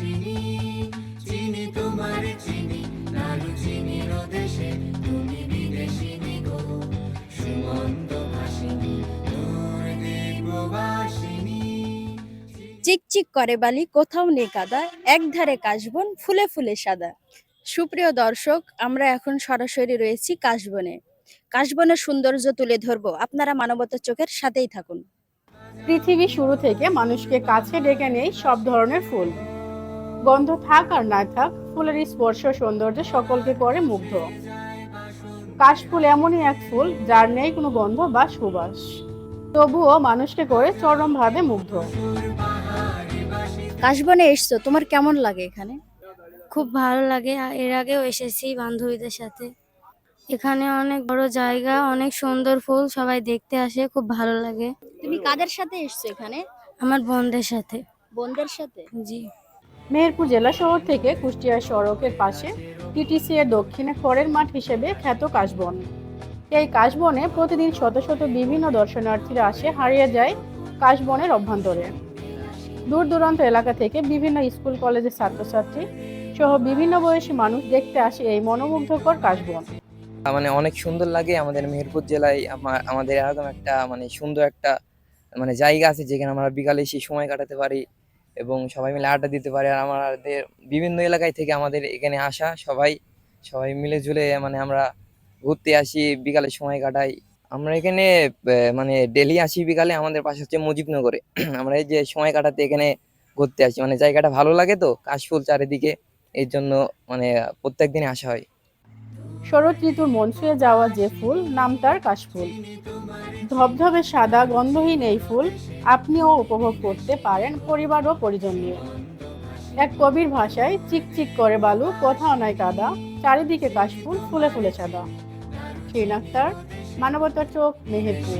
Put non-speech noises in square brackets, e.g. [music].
ভাসিনি চিনি তোমার চিনি নাড়ু দেশে তুমি বিদেশিনী গো। সুমন্ত ভাসিনী দিগবাসিনী চিকচিক করে বালি কোথাও নেই কাদা একধারে কাশবন ফুলে ফুলে সাদা। সুপ্রিয় দর্শক আমরা এখন সরাসরি রয়েছি কাশবনে। কাশবনের সৌন্দর্য তুলে ধরবো আপনারা মানবতার চোখের সাথেই থাকুন। পৃথিবী শুরু থেকে মানুষকে কাছে ডেকে নেই সব ধরনের ফুল। গন্ধ থাক আর না থাক ফুলের স্পর্শ সৌন্দর্য সকলকে করে মুগ্ধ। কাশফুল এমনই এক ফুল যার নেই কোনো গন্ধ বা সুবাস। তবুও মানুষকে করে চরমভাবে মুগ্ধ। কাশবনে এসছো তোমার কেমন লাগে এখানে? খুব ভালো লাগে এর আগেও এসেছি বান্ধবীদের সাথে। এখানে অনেক বড় জায়গা অনেক সুন্দর ফুল সবাই দেখতে আসে খুব ভালো লাগে। তুমি কাদের সাথে এসছো এখানে? আমার বোনদের সাথে। বোনদের সাথে? জি। মেহেরপুর জেলা শহর থেকে কুষ্টিয়া সড়কের পাশে টিটিসি এর দক্ষিণে খড়ের মাঠ হিসেবে খ্যাত কাশবন। এই কাশবনে প্রতিদিন শত শত বিভিন্ন দর্শনার্থীরা আসে, হারিয়ে যায় কাশবনের অভ্যন্তরে। দূর দূরান্ত এলাকা থেকে বিভিন্ন স্কুল, কলেজের ছাত্রছাত্রী সহ বিভিন্ন বয়সী মানুষ দেখতে আসে এই মনোমুগ্ধকর কাশবন। মানে অনেক সুন্দর লাগে আমাদের মেহেরপুর জেলায়। আমাদের এরকম একটা মানে সুন্দর একটা মানে জায়গা আছে যেখানে আমরা বিকালে এসে সময় কাটাতে পারি। এবং সবাই মিলে আড্ডা দিতে পারে। আর আমাদের বিভিন্ন এলাকায় থেকে আমাদের এখানে আসা সবাই সবাই মিলে ঝুলে মানে আমরা ঘুরতে আসি, বিকালে সময় কাটাই। আমরা এখানে মানে ডেলি আসি বিকালে আমাদের পাশে হচ্ছে মুজিবনগরে। [clears throat] আমরা এই যে সময় কাটাতে এখানে ঘুরতে আসি। মানে জায়গাটা ভালো লাগে তো, কাশফুল চারিদিকে। এর জন্য মানে প্রত্যেক দিনে আসা হয়। শরৎ ঋতুর মন ছুঁয়ে যাওয়া যে ফুল নাম তার কাশফুল। ধবধবে সাদা গন্ধহীন এই ফুল আপনিও উপভোগ করতে পারেন পরিবার ও পরিজন নিয়ে। এক কবির ভাষায় চিকচিক করে বালু, কোথাও নাই কাদা, চারিদিকে কাশফুল, ফুলে ফুলে সাদা। শ্রীনাক্তার মানবতার চোখ মেহেরপুর।